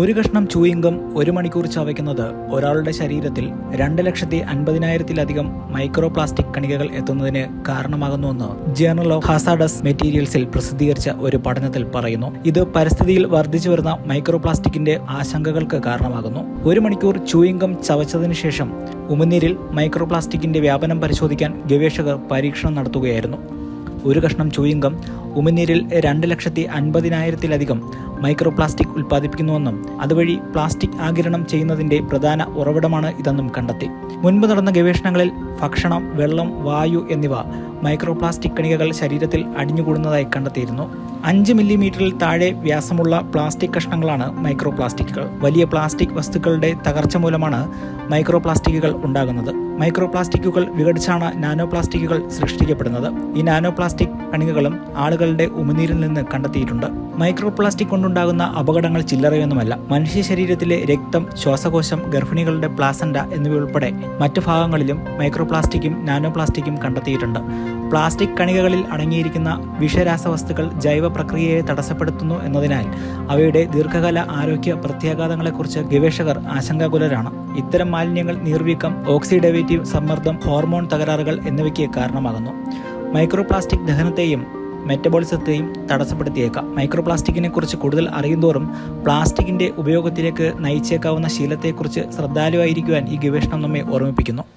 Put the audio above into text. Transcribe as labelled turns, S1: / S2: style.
S1: ഒരു കഷ്ണം ചൂയിങ്കം ഒരു മണിക്കൂർ ചവയ്ക്കുന്നത് ഒരാളുടെ ശരീരത്തിൽ രണ്ട് ലക്ഷത്തി അൻപതിനായിരത്തിലധികം മൈക്രോ പ്ലാസ്റ്റിക് കണികകൾ എത്തുന്നതിന് കാരണമാകുന്നുവെന്ന് ജേർണൽ ഓഫ് ഹസാഡസ് മെറ്റീരിയൽസിൽ പ്രസിദ്ധീകരിച്ച ഒരു പഠനത്തിൽ പറയുന്നു. ഇത് പരിസ്ഥിതിയിൽ വർദ്ധിച്ചു വരുന്ന മൈക്രോ പ്ലാസ്റ്റിക്കിന്റെ ആശങ്കകൾക്ക് കാരണമാകുന്നു. ഒരു മണിക്കൂർ ചൂയിങ്കം ചവച്ചതിനു ശേഷം ഉമിനീരിൽ മൈക്രോ പ്ലാസ്റ്റിക്കിന്റെ വ്യാപനം പരിശോധിക്കാൻ ഗവേഷകർ പരീക്ഷണം നടത്തുകയായിരുന്നു. ഒരു കഷ്ണം ചൂയിങ്കം ഉമിനീരിൽ രണ്ട് ലക്ഷത്തി അൻപതിനായിരത്തിലധികം മൈക്രോ പ്ലാസ്റ്റിക് ഉൽപ്പാദിപ്പിക്കുന്നുവെന്നും അതുവഴി പ്ലാസ്റ്റിക് ആകിരണം ചെയ്യുന്നതിന്റെ പ്രധാന ഉറവിടമാണ് ഇതെന്നും കണ്ടെത്തി. മുൻപ് നടന്ന ഗവേഷണങ്ങളിൽ ഭക്ഷണം വെള്ളം വായു എന്നിവ മൈക്രോ പ്ലാസ്റ്റിക് കണികകൾ ശരീരത്തിൽ അടിഞ്ഞുകൂടുന്നതായി കണ്ടെത്തിയിരുന്നു. അഞ്ച് മില്ലിമീറ്ററിൽ താഴെ വ്യാസമുള്ള പ്ലാസ്റ്റിക് കഷ്ണങ്ങളാണ് മൈക്രോ പ്ലാസ്റ്റിക്കുകൾ വലിയ പ്ലാസ്റ്റിക് വസ്തുക്കളുടെ തകർച്ച മൂലമാണ് മൈക്രോ പ്ലാസ്റ്റിക്കുകൾ ഉണ്ടാകുന്നത്. മൈക്രോ പ്ലാസ്റ്റിക്കുകൾ വിഘടിച്ചാണ് നാനോ പ്ലാസ്റ്റിക്കുകൾ സൃഷ്ടിക്കപ്പെടുന്നത്. ഈ നാനോ പ്ലാസ്റ്റിക് കണികകളും ആളുകളുടെ ഉമിനീരിൽ നിന്ന് കണ്ടെത്തിയിട്ടുണ്ട്. മൈക്രോ പ്ലാസ്റ്റിക് കൊണ്ടുണ്ടാകുന്ന അപകടങ്ങൾ ചില്ലറയൊന്നുമല്ല. മനുഷ്യ ശരീരത്തിലെ രക്തം ശ്വാസകോശം ഗർഭിണികളുടെ പ്ലാസൻഡ എന്നിവയുൾപ്പെടെ മറ്റു ഭാഗങ്ങളിലും മൈക്രോ പ്ലാസ്റ്റിക്കും നാനോ പ്ലാസ്റ്റിക്കും കണ്ടെത്തിയിട്ടുണ്ട്. പ്ലാസ്റ്റിക് കണികകളിൽ അടങ്ങിയിരിക്കുന്ന വിഷരാസവസ്തുക്കൾ ജൈവ പ്രക്രിയയെ തടസ്സപ്പെടുത്തുന്നു എന്നതിനാൽ അവയുടെ ദീർഘകാല ആരോഗ്യ പ്രത്യാഘാതങ്ങളെക്കുറിച്ച് ഗവേഷകർ ആശങ്കാകുലരാണ്. ഇത്തരം മാലിന്യങ്ങൾ നീർവീക്കം ഓക്സിഡേറ്റീവ് സമ്മർദ്ദം ഹോർമോൺ തകരാറുകൾ എന്നിവയ്ക്ക് കാരണമാകുന്നു. മൈക്രോപ്ലാസ്റ്റിക് ദഹനത്തെയും മെറ്റബോളിസത്തെയും തടസ്സപ്പെടുത്തിയേക്കാം. മൈക്രോപ്ലാസ്റ്റിക്കിനെ കുറിച്ച് കൂടുതൽ അറിയുന്തോറും പ്ലാസ്റ്റിക്കിന്റെ ഉപയോഗത്തിലേക്ക് നയിച്ചേക്കാവുന്ന ശീലത്തെക്കുറിച്ച് ശ്രദ്ധാലുവായിരിക്കുവാൻ ഈ ഗവേഷണം നമ്മെ ഓർമ്മിപ്പിക്കുന്നു.